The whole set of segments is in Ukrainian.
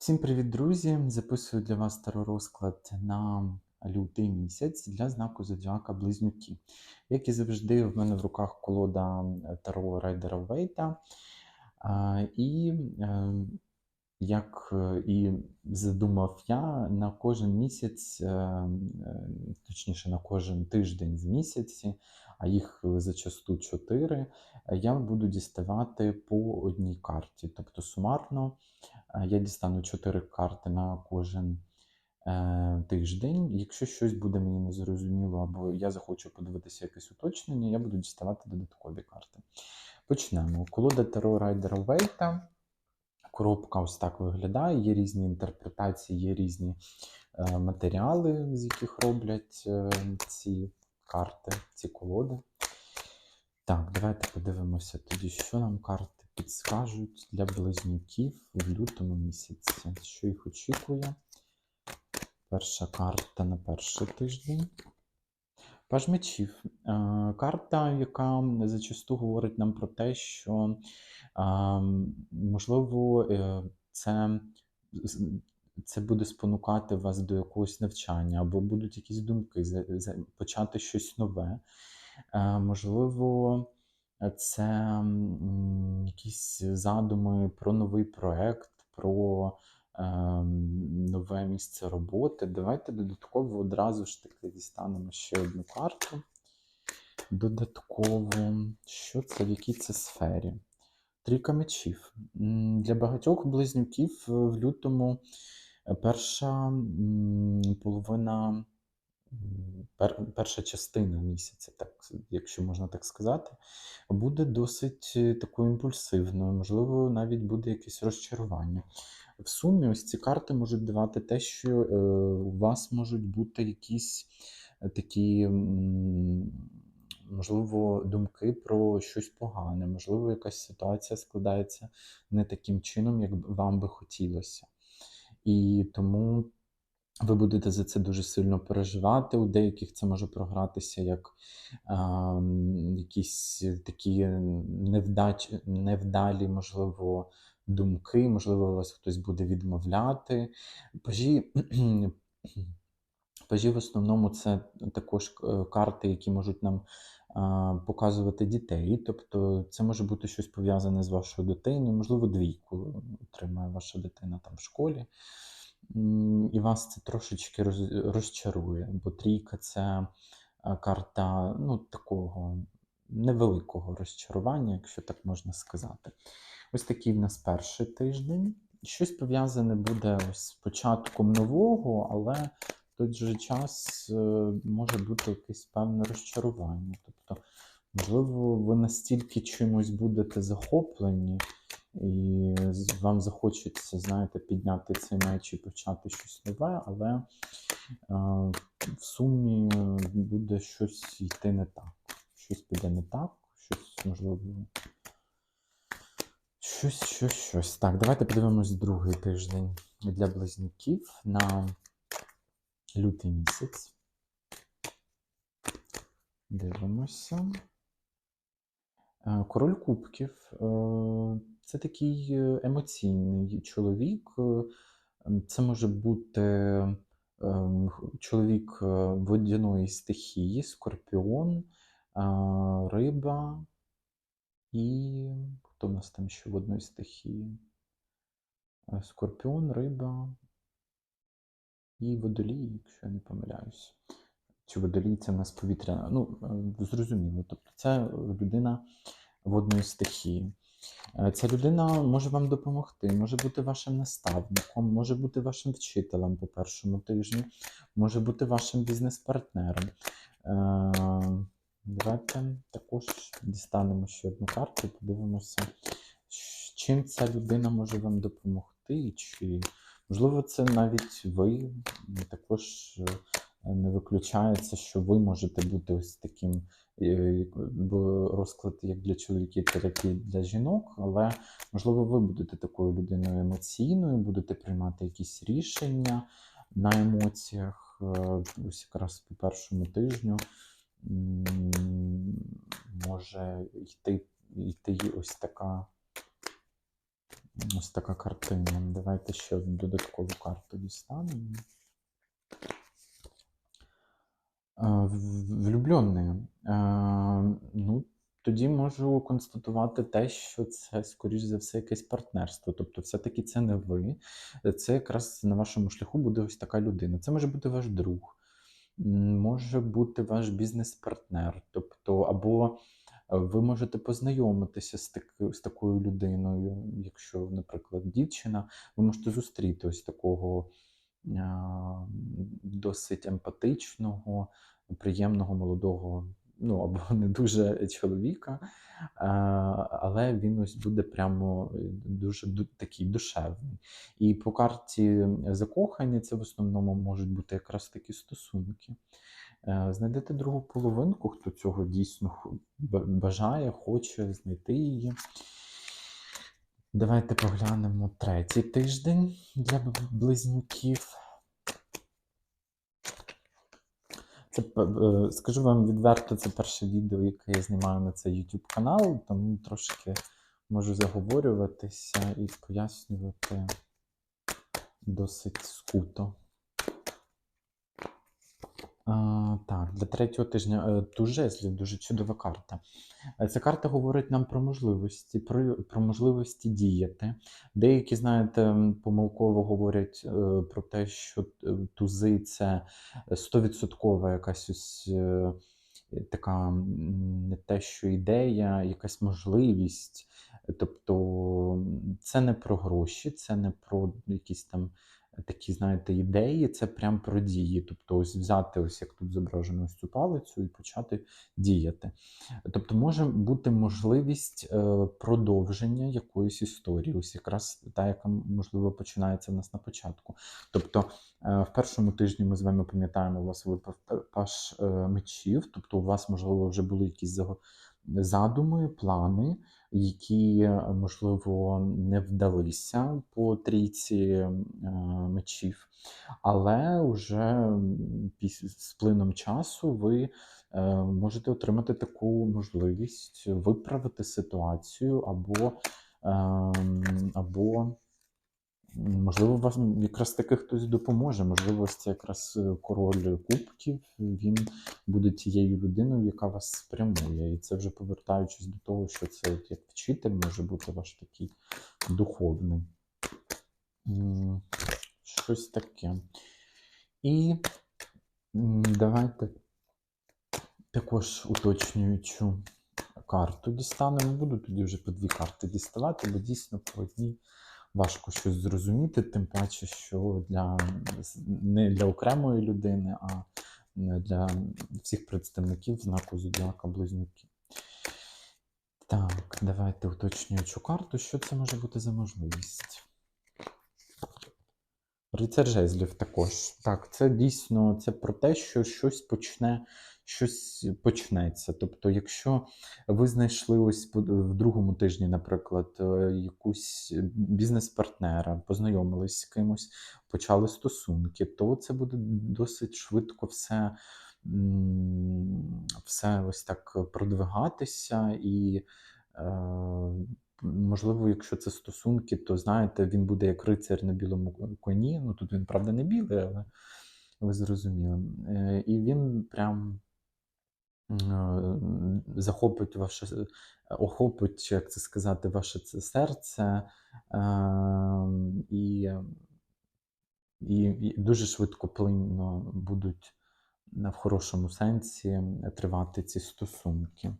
Всім привіт, друзі! Записую для вас розклад на лютий місяць для знаку Зодіака Близнюки. Як і завжди, в мене в руках колода Таро Райдера Вейта. І е, як е, і задумав я, на кожен місяць, е, е, точніше, на кожен тиждень в місяці, а їх зачасту чотири, я буду діставати по одній карті. Тобто сумарно е, я дістану чотири карти на кожен е, тиждень. Якщо щось буде мені незрозуміло, або я захочу подивитися якесь уточнення, я буду діставати додаткові карти. Почнемо. Колода Таро Райдера Вейта. Коробка ось так виглядає. Є різні інтерпретації, є різні е, матеріали, з яких роблять е, ці карти, ці колоди. Так, давайте подивимося тоді, що нам карти підскажуть для близнюків в лютому місяці. Що їх очікує? Перша карта на перший тиждень. Паж мечів. Карта, яка зачасту говорить нам про те, що можливо е, це, це буде спонукати вас до якогось навчання, або будуть якісь думки почати щось нове. Е, Можливо, це якісь задуми про новий проект, про ем, нове місце роботи. Давайте додатково одразу ж таки дістанемо ще одну карту. Додатково, що це, в якій це сфері? Трійка мечів. Для багатьох близнюків е, в лютому е, перша половина, пер- перша частина місяця, так, якщо можна так сказати, буде досить е, такою імпульсивною, можливо, навіть буде якесь розчарування. В сумі ось ці карти можуть давати те, що у вас можуть бути якісь такі, можливо, думки про щось погане, можливо, якась ситуація складається не таким чином, як вам би хотілося. І тому ви будете за це дуже сильно переживати. У деяких це може програтися як ем, якісь такі невдач, невдалі, можливо, думки, можливо, вас хтось буде відмовляти. Пажі, пажі в основному це також е, карти, які можуть нам показувати дітей. Тобто це може бути щось пов'язане з вашою дитиною, можливо, двійку отримає ваша дитина там в школі. І вас це трошечки розчарує, бо трійка це карта ну, такого невеликого розчарування, якщо так можна сказати. Ось такий в нас перший тиждень. Щось пов'язане буде з початком нового, але той же час е, може бути якесь певне розчарування. Тобто, можливо, ви настільки чимось будете захоплені, і вам захочеться, знаєте, підняти цей меч і почати щось нове, але е, в сумі буде щось йти не так. Щось піде не так, щось можливо. Щось, щось, щось. Так, давайте подивимось другий тиждень для близнюків на лютий місяць. Дивимося. Е, Король кубків е, це такий е, емоційний чоловік. Це може бути чоловік водяної стихії, скорпіон, риба і хто в нас там ще водної стихії? Е, Скорпіон, риба і водолій, якщо я не помиляюсь. Чи водолій це в нас повітряна. Ну, е, зрозуміло. Тобто це людина водної стихії. Е, Ця людина може вам допомогти, може бути вашим наставником, може бути вашим вчителем по першому тижню, може бути вашим бізнес-партнером. Е, Давайте також дістанемо ще одну карту подивимося, чим ця людина може вам допомогти, чи можливо це навіть ви також е, не виключається, що ви можете бути ось таким е, розклад як для чоловіків, так і для жінок, але можливо ви будете такою людиною емоційною, будете приймати якісь рішення на емоціях. е, Ось якраз по першому тижню може йти, йти ось така Ось така картина. Давайте ще додаткову карту дістанемо. Е, в- Влюблені. Е, Ну, тоді можу констатувати те, що це, скоріш за все, якесь партнерство. Тобто, все-таки це не ви. Це якраз на вашому шляху буде ось така людина. Це може бути ваш друг, може бути ваш бізнес-партнер. Тобто, або ви можете познайомитися з, так, з такою людиною, якщо, наприклад, дівчина, ви можете зустріти ось такого досить емпатичного, приємного молодого, ну або не дуже чоловіка, але він ось буде прямо е, дуже ду- такий душевний. І по карті закохання це в основному можуть бути якраз такі стосунки. Е, Знайдете другу половинку, хто цього дійсно бажає, хоче знайти її. Давайте поглянемо третій тиждень для близнюків. Це е, скажу вам відверто, це перше відео, яке я знімаю на цей YouTube канал, тому трошки можу заговорюватися і пояснювати досить скуто. А, так, для третього тижня е, туз дуже чудова карта. Е, Ця карта говорить нам про можливості, про, про можливості діяти. Деякі, знаєте, помилково говорять е, про те, що тузи це 100% якась ось така не те, що ідея, якась можливість. Тобто це не про гроші, це не про якісь там такі, знаєте, ідеї, це прям про дії. Тобто, ось взяти, ось як тут зображено ось цю палицю і почати діяти. Тобто, може бути можливість е, продовження якоїсь історії, ось якраз та, яка можливо починається в нас на початку. Тобто, е, в першому тижні ми з вами пам'ятаємо, у вас випав паш е, мечів, тобто у вас, можливо, вже були якісь заго- задуми, плани, які, е, можливо, не вдалися по трійці е, мечів, але вже з плином часу ви е, можете отримати таку можливість виправити ситуацію або, ем, або можливо, вам якраз таки хтось допоможе. Можливо, це якраз е, король кубків, він буде тією людиною, яка вас спрямує. І це вже повертаючись до того, що це от як вчитель може бути ваш такий духовний. Щось таке. І давайте також уточнюючу карту дістанемо. Буду тоді вже по дві карти діставати, бо дійсно по одній важко щось зрозуміти, тим паче, що для не для окремої людини, а для всіх представників знаку Зодіака Близнюки. Так, давайте уточнюючу карту. Що це може бути за можливість? Рицар жезлів також. Так, це дійсно це про те, що щось почне, щось почнеться. Тобто, якщо ви знайшли ось в другому тижні, наприклад, е, якусь бізнес-партнера, познайомились з кимось, почали стосунки, то це буде досить швидко все, все ось так продвигатися і. е, Можливо, якщо це стосунки, то знаєте, він буде як рицар на білому коні. Ну тут він, правда, не білий, але ви зрозуміли. Е, І він прям захопить ваше, охопить, як це сказати, ваше це серце е, і, і, і дуже швидко плинно будуть е, в хорошому сенсі тривати ці стосунки.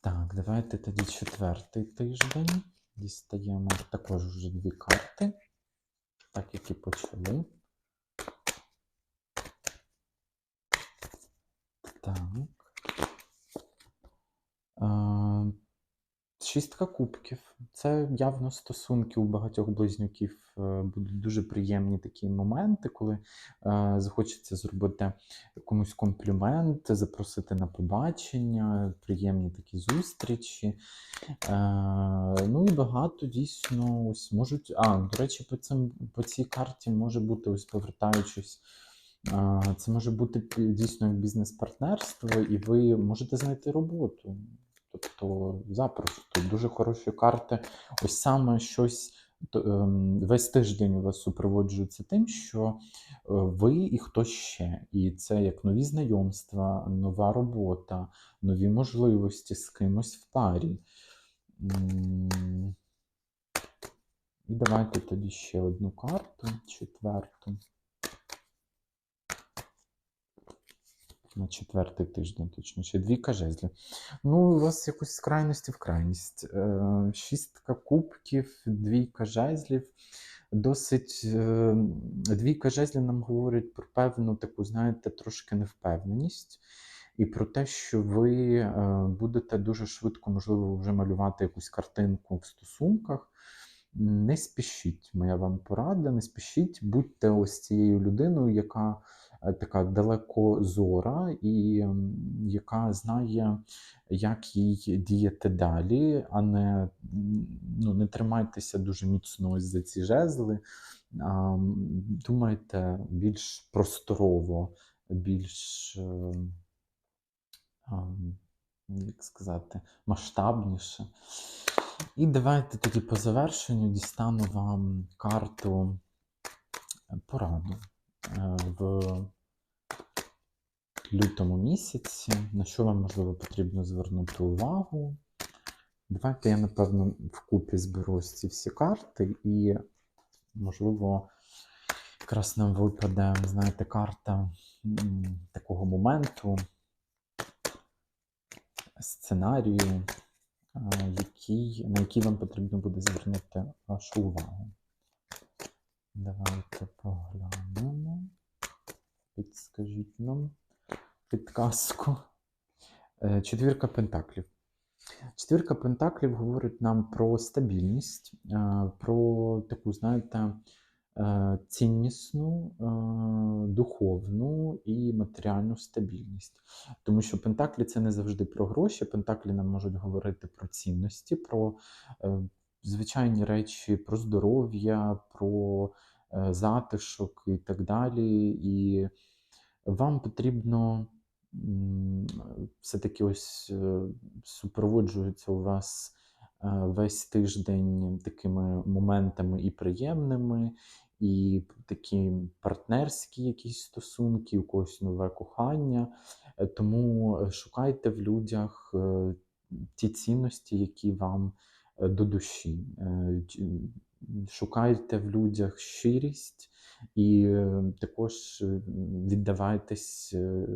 Так, давайте тоді четвертий тиждень. Дістаємо також вже дві карти, так як і почали. Так. Е, Шістка кубків. Це явно стосунки у багатьох близнюків е, будуть дуже приємні такі моменти, коли е, захочеться зробити комусь комплімент, запросити на побачення, приємні такі зустрічі. Е, ну і багато дійсно ось можуть. А, до речі, по, цим, по цій карті може бути, ось повертаючись. е, Це може бути дійсно бізнес-партнерство, і ви можете знайти роботу. Тобто, запросто, дуже хороші карти. Ось саме щось ем, весь тиждень у вас супроводжується тим, що е, ви і хтось ще. І це як нові знайомства, нова робота, нові можливості з кимось в парі. І давайте тоді ще одну карту, четверту. На четвертий тиждень, точніше, двійка жезлів. Ну, у вас якось з крайності в крайність. Е, Шістка кубків, двійка жезлів. Досить е, двійка жезлів нам говорить про певну таку, знаєте, трошки невпевненість. І про те, що ви е, будете дуже швидко, можливо, вже малювати якусь картинку в стосунках. Не спішіть, моя вам порада, не спішіть, будьте ось цією людиною, яка така далекозора і яка знає, як їй діяти далі, а не, ну, не тримайтеся дуже міцно ось за ці жезли. А, думайте більш просторово, більш, е, як сказати, масштабніше. І давайте тоді по завершенню дістану вам карту е, пораду е, в лютому місяці, на що вам можливо потрібно звернути увагу. Давайте я, напевно, вкупі зберу ось ці всі карти, і, можливо, якраз нам випаде, знаєте, карта такого моменту, сценарію, е, який, на який вам потрібно буде звернути вашу увагу. Давайте поглянемо. Підскажіть нам підказку. Е, Четвірка пентаклів. Четвірка пентаклів говорить нам про стабільність, е, про таку, знаєте, е, ціннісну, духовну і матеріальну стабільність. Тому що пентаклі це не завжди про гроші. Пентаклі нам можуть говорити про цінності, про звичайні речі, про здоров'я, про е, затишок і так далі. І вам потрібно все-таки ось е, супроводжується у вас е, весь тиждень такими моментами і приємними, і такі партнерські якісь стосунки, у когось нове кохання. Тому шукайте в людях ті цінності, які вам до душі. Е, Шукайте в людях щирість і е, також е, віддавайтесь е,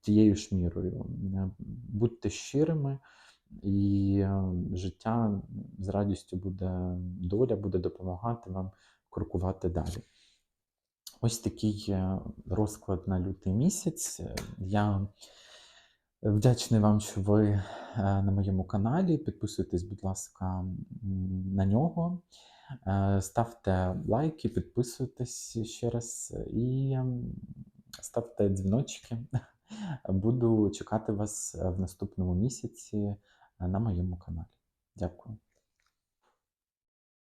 тією ж мірою. Е, Будьте щирими, і е, життя з радістю буде, доля буде допомагати вам крокувати далі. Ось такий е, розклад на лютий місяць. Е, Я вдячний вам, що ви е, на моєму каналі. Підписуйтесь, будь ласка, на нього. Е, Ставте лайки, підписуйтесь ще раз і ставте дзвіночки. Буду чекати вас в наступному місяці е, на моєму каналі. Дякую.